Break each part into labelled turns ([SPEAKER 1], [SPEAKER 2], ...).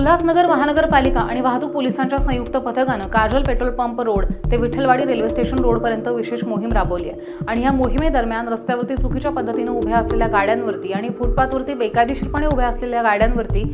[SPEAKER 1] उल्हासनगर महानगरपालिका आणि वाहतूक पोलिसांच्या संयुक्त पथकानं काजल पेट्रोल पंप रोड ते विठ्ठलवाडी रेल्वे स्टेशन रोडपर्यंत विशेष मोहीम राबवली आहे. आणि या मोहिमेदरम्यान रस्त्यावरती चुकीच्या पद्धतीनं उभ्या असलेल्या गाड्यांवरती आणि फुटपाथवरती बेकायदेशीरपणे उभ्या असलेल्या गाड्यांवरती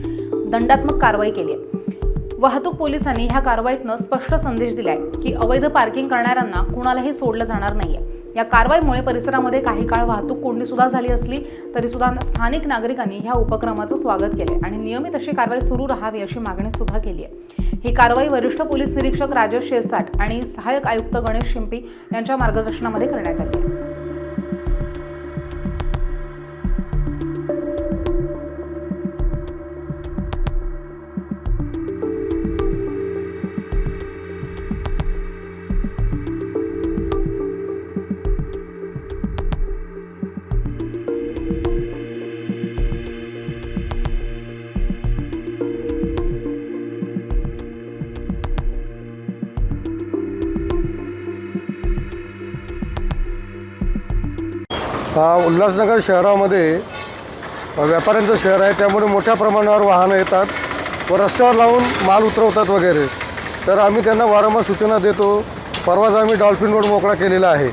[SPEAKER 1] दंडात्मक कारवाई केली आहे. वाहतूक पोलिसांनी ह्या कारवाईतनं स्पष्ट संदेश दिलाय की अवैध पार्किंग करणाऱ्यांना कुणालाही सोडलं जाणार नाहीये. या कारवाईमुळे परिसरामध्ये काही काळ वाहतूक कोंडी सुद्धा झाली असली तरी सुद्धा स्थानिक नागरिकांनी ह्या उपक्रमाचं स्वागत केलं आणि नियमित अशी कारवाई सुरू राहावी अशी मागणी सुद्धा केली आहे. ही कारवाई वरिष्ठ पोलीस निरीक्षक राजेश शेरसाट आणि सहाय्यक आयुक्त गणेश शिंपी यांच्या मार्गदर्शनामध्ये करण्यात आली
[SPEAKER 2] हा उल्हासनगर शहरामध्ये व्यापाऱ्यांचं शहर आहे. त्यामुळे मोठ्या प्रमाणावर वाहनं येतात व रस्त्यावर लावून माल उतरवतात वगैरे. तर आम्ही त्यांना वारंवार सूचना देतो. परवाच आम्ही डॉल्फिन रोड मोकळा केलेला आहे.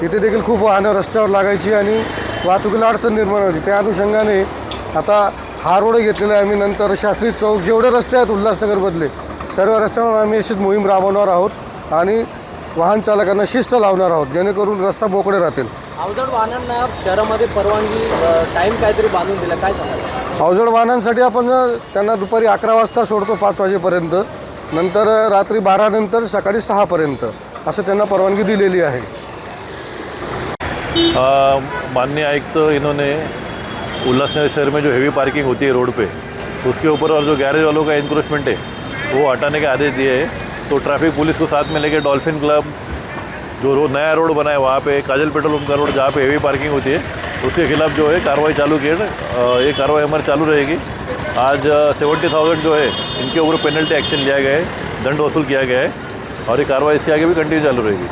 [SPEAKER 2] तिथे देखील खूप वाहनं रस्त्यावर लागायची आणि वाहतुकीला अडचण निर्माण होती. त्या अनुषंगाने आता हा रोड घेतलेला आहे आम्ही. नंतर शास्त्री चौक जेवढे रस्ते आहेत उल्हासनगरमधले सर्व रस्त्यावर आम्ही अशीच मोहीम राबवणार आहोत आणि वाहन चालकांना शिस्त लावणार आहोत. जेणेकरून रस्ता मोकळे राहतील.
[SPEAKER 3] अवजड वाहनांना शहरामध्ये परवानगी टाईम काहीतरी बांधून दिला. काय सांगाल?
[SPEAKER 2] अवजड वाहनांसाठी आपण त्यांना दुपारी अकरा वाजता सोडतो पाच वाजेपर्यंत. नंतर रात्री बारा नंतर सकाळी सहापर्यंत असं त्यांना परवानगी दिलेली आहे.
[SPEAKER 4] माननीय आयुक्त इन्होंने उल्लासनगर शहर में जो हेवी पार्किंग होती है रोड पे उसके ऊपर और जो गैरेज वालों का इंक्रोचमेंट है वो हटाने के आदेश दिए हैं। तो ट्रैफिक पुलिस को साथ में लेके डॉल्फिन क्लब जो रोड नया रोड बना है, वहाँ पे काजल पेट्रोल पंप का रोड, जहाँ पे हेवी पार्किंग होती है, उसके खिलाफ जो है कार्रवाई चालू की है ये कार्रवाई हमारी चालू रहेगी। आज सेवेंटी थाउज़ेंड जो है, इनके ऊपर पेनल्टी एक्शन लिया गया है, दंड वसूल किया गया है, और ये कार्रवाई इसके आगे भी कंटिन्यू चालू रहेगी।